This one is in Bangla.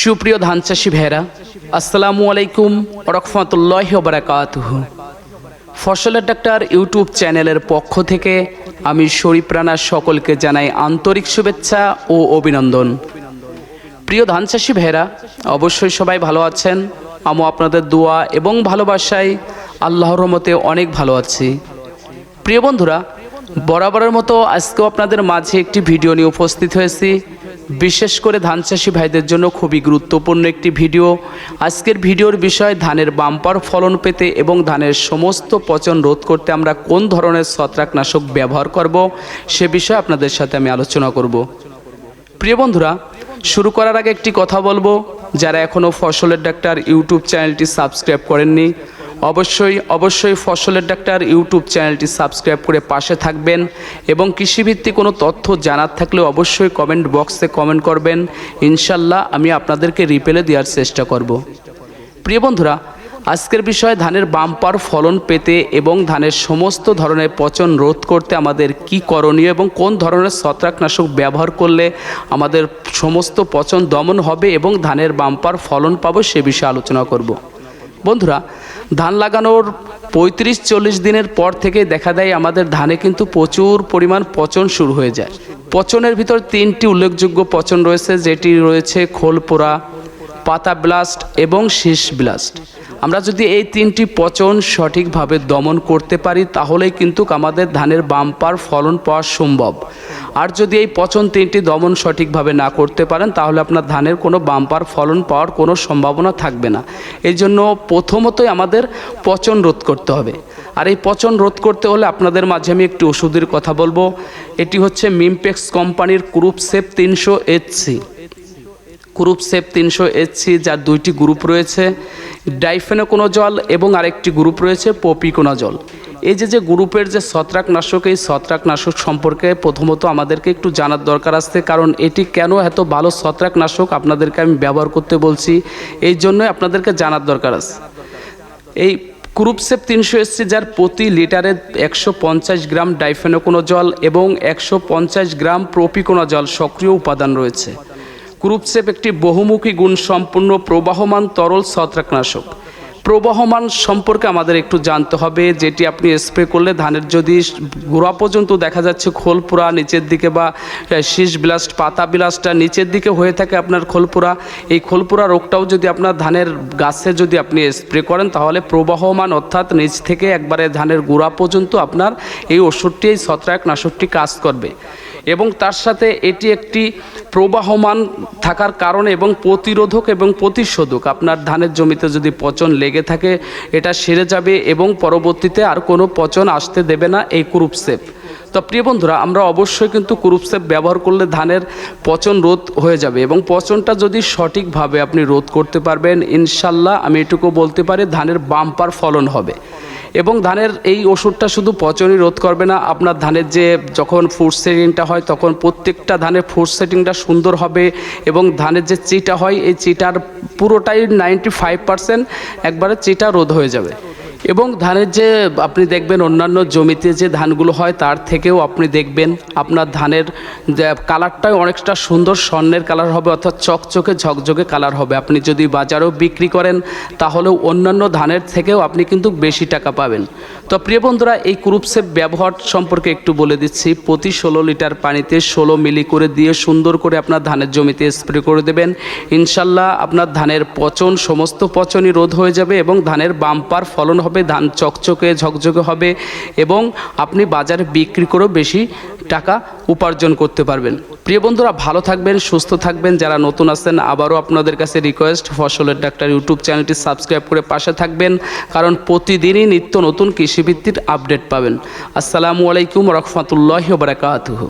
সুপ্রিয় ধান চাষি ভেরা আসসালামু আলাইকুম রহমতুল্লাহ বারাকাতুহ। ফসলের ডাক্তার ইউটিউব চ্যানেলের পক্ষ থেকে আমি শরীফ রানার সকলকে জানাই আন্তরিক শুভেচ্ছা ও অভিনন্দন। প্রিয় ধান চাষি ভেরা অবশ্যই সবাই ভালো আছেন। আমও আপনাদের দোয়া এবং ভালোবাসায় আল্লাহর রহমতে অনেক ভালো আছি। প্রিয় বন্ধুরা, বরাবরের মতো আজকেও আপনাদের মাঝে একটি ভিডিও নিয়ে উপস্থিত হয়েছি। বিশেষ করে ধান চাষি ভাইদের জন্য খুবই গুরুত্বপূর্ণ একটি ভিডিও। আজকের ভিডিওর বিষয়, ধানের বাম্পার ফলন পেতে এবং ধানের সমস্ত পচন রোধ করতে আমরা কোন ধরনের ছত্রাকনাশক ব্যবহার করব, সে বিষয়ে আপনাদের সাথে আমি আলোচনা করব। প্রিয় বন্ধুরা, শুরু করার আগে একটি কথা বলব, যারা এখনও ফসলের ডাক্তার ইউটিউব চ্যানেলটি সাবস্ক্রাইব করেননি অবশ্যই অবশ্যই ফসলের ডাক্তার ইউটিউব চ্যানেলটি সাবস্ক্রাইব করে পাশে থাকবেন এবং কৃষিভিত্তিক কোনো তথ্য জানার থাকলে অবশ্যই কমেন্ট বক্সে কমেন্ট করবেন। ইনশাল্লাহ আমি আপনাদেরকে রিপেলে দেওয়ার চেষ্টা করব। প্রিয় বন্ধুরা, আজকের বিষয় ধানের বাম্পার ফলন পেতে এবং ধানের সমস্ত ধরনের পচন রোধ করতে আমাদের কি করণীয় এবং কোন ধরনের ছত্রাকনাশক ব্যবহার করলে আমাদের সমস্ত পচন দমন হবে এবং ধানের বাম্পার ফলন পাবো সে বিষয়ে আলোচনা করব। বন্ধুরা, ধান লাগানোর পঁয়ত্রিশ চল্লিশ দিনের পর থেকে দেখা দেয় আমাদের ধানে কিন্তু প্রচুর পরিমাণ পচন শুরু হয়ে যায়। পচনের ভিতর তিনটি উল্লেখযোগ্য পচন রয়েছে, যেটি রয়েছে খোল পোড়া পাতা ব্লাস্ট এবং শীষ ব্লাস্ট আমরা যদি এই তিনটি পচন সঠিকভাবে দমন করতে পারি, তাহলেই কিন্তু আমাদের ধানের বাম্পার ফলন পাওয়া সম্ভব। আর যদি এই পচন তিনটি দমন সঠিকভাবে না করতে পারেন, তাহলে আপনার ধানের কোনো বাম্পার ফলন পাওয়ার কোনো সম্ভাবনা থাকবে না। এই জন্য প্রথমতই আমাদের পচন রোধ করতে হবে। আর এই পচন রোধ করতে হলে আপনাদের মাঝে আমি একটি ওষুধের কথা বলব। এটি হচ্ছে মিমপেক্স কোম্পানির ক্রুপ ক্রুপসেপ তিনশো এইচসি গ্রুপ সেপ তিনশো এইচসি যার দুইটি গ্রুপ রয়েছে ডাইফেনোকোনো জল এবং আরেকটি গ্রুপ রয়েছে পপিকোনা জল। এই যে যে গ্রুপের যে ছত্রাকনাশক, এই ছত্রাকনাশক সম্পর্কে প্রথমত আমাদেরকে একটু জানার দরকার আছে, কারণ এটি কেন এত ভালো ছত্রাকনাশক আপনাদেরকে আমি ব্যবহার করতে বলছি, এই জন্যই আপনাদেরকে জানার দরকার আছে। এই ক্রুপসেপ তিনশো এসছে যার প্রতি লিটারে একশো পঞ্চাশ গ্রাম ডাইফেনোকোনো জল এবং একশো পঞ্চাশ গ্রাম প্রপিকোনা জল সক্রিয় উপাদান রয়েছে। ক্রুপসেপ একটি বহুমুখী গুণসম্পন্ন প্রবাহমান তরল ছত্রাকনাশক। প্রবাহমান সম্পর্কে আমাদের একটু জানতে হবে, যেটি আপনি স্প্রে করলে ধানের যদি গোড়া পর্যন্ত দেখা যাচ্ছে খোলপুরা নিচের দিকে বা শীষ ব্লাস্ট পাতা ব্লাস্টটা নিচের দিকে হয়ে থাকে আপনার খোলপুরা এই খোলপুরা রোগটাও যদি আপনার ধানের গাছে যদি আপনি স্প্রে করেন, তাহলে প্রবাহমান অর্থাৎ নিচ থেকে একবারে ধানের গোড়া পর্যন্ত আপনার এই ওষুধটি, এই ছত্রাকনাশকটি কাজ করবে। এবং তার সাথে এটি একটি প্রবাহমান থাকার কারণে এবং প্রতিরোধক এবং প্রতিশোধক, আপনার ধানের জমিতে যদি পচন লেগে থাকে, এটা সেরে যাবে এবং পরবর্তীতে আর কোনো পচন আসতে দেবে না এই কুরুপসেপ তো প্রিয় বন্ধুরা, আমরা অবশ্যই কিন্তু কুরুপসেপ ব্যবহার করলে ধানের পচন রোধ হয়ে যাবে এবং পচনটা যদি সঠিকভাবে আপনি রোধ করতে পারবেন, ইনশাল্লাহ আমি এটুকু বলতে পারি, ধানের বাম্পার ফলন হবে। এবং ধানের এই ওষুধটা শুধু পচনই রোধ করবে না, আপনার ধানের যে যখন ফুড সেটিংটা হয়, তখন প্রত্যেকটা ধানের ফুড সেটিংটা সুন্দর হবে এবং ধানের যে চিটা হয়, এই চিটার পুরোটাই নাইনটি ফাইভ পারসেন্ট একবারে চিটা রোধ হয়ে যাবে। এবং ধানের যে আপনি দেখবেন অন্যান্য জমিতে যে ধানগুলো হয় তার থেকেও আপনি দেখবেন আপনার ধানের কালারটাই অনেকটা সুন্দর, স্বর্ণের কালার হবে অর্থাৎ চকচকে, ঝকঝকে কালার হবে। আপনি যদি বাজারেও বিক্রি করেন তাহলেও অন্যান্য ধানের থেকেও আপনি কিন্তু বেশি টাকা পাবেন। তো প্রিয় বন্ধুরা, এই ক্রুপসেপ ব্যবহার সম্পর্কে একটু বলে দিচ্ছি। প্রতি ষোলো লিটার পানিতে ষোলো মিলি করে দিয়ে সুন্দর করে আপনার ধানের জমিতে স্প্রে করে দেবেন। ইনশাল্লাহ আপনার ধানের পচন, সমস্ত পচনই রোধ হয়ে যাবে এবং ধানের বাম্পার ফলন হবে হবে, ধান চকচকে, ঝকঝকে হবে এবং আপনি বাজারে বিক্রি করেও বেশি টাকা উপার্জন করতে পারবেন। প্রিয় বন্ধুরা, ভালো থাকবেন, সুস্থ থাকবেন। যারা নতুন আছেন, আবারও আপনাদের কাছে রিকোয়েস্ট ফসলের ডাক্তার ইউটিউব চ্যানেলটি সাবস্ক্রাইব করে পাশে থাকবেন। কারণ প্রতিদিনই নিত্য নতুন কৃষিভিত্তির আপডেট পাবেন। আসসালামু আলাইকুম রহমতুল্লাহ বারাকাতুহ।